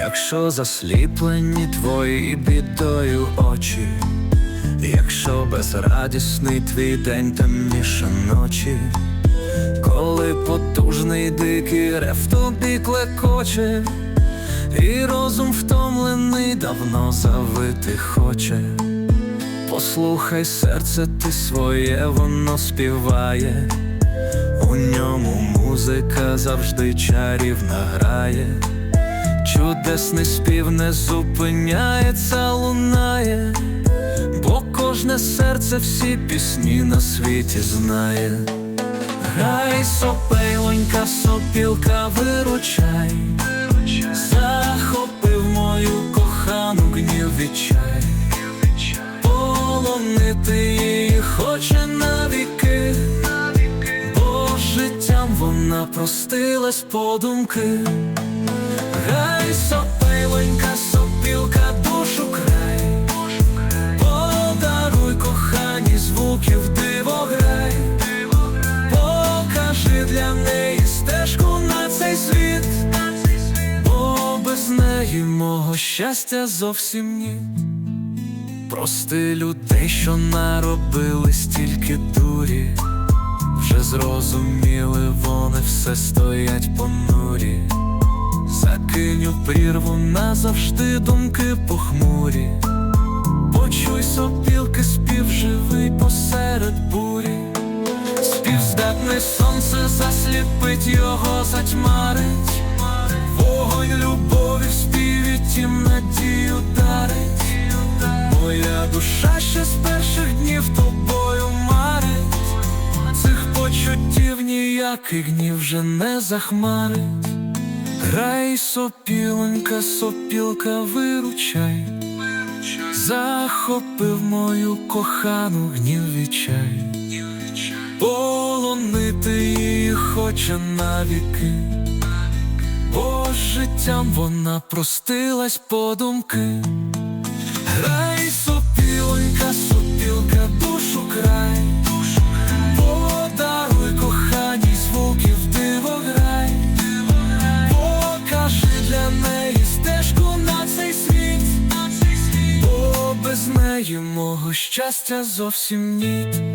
Якщо засліплені твої бідою очі, якщо безрадісний твій день темніше ночі, коли потужний дикий рев тобі клекоче, і розум втомлений давно завити хоче. Послухай серце ти своє, воно співає, у ньому музика завжди чарівна грає. Чудесний спів не зупиняється, лунає, бо кожне серце всі пісні на світі знає. Грай, сопейлонька, сопілка, виручай, захопив хоче навіки, бо життям вона простилась подумки. Грай, сопилонька, сопілка, душу край, подаруй кохані звуків диво грай, покажи для неї стежку на цей світ, бо без неї мого щастя зовсім ні. Прости людей, що наробили стільки дурі, вже зрозуміли, вони все стоять понурі. Закинь у прірву назавжди думки похмурі, почуй сопілки, спів живий посеред бурі, спів здатне сонце засліпить його, затьмарить, вогонь любові в співі тім надію ніякий гнів вже не захмарить. Грай, сопілонька, сопілка, виручай, захопив мою кохану гнів відчай, полонити її хоче навіки, бо життям вона простилась подумки. Грай, щастя зовсім ні.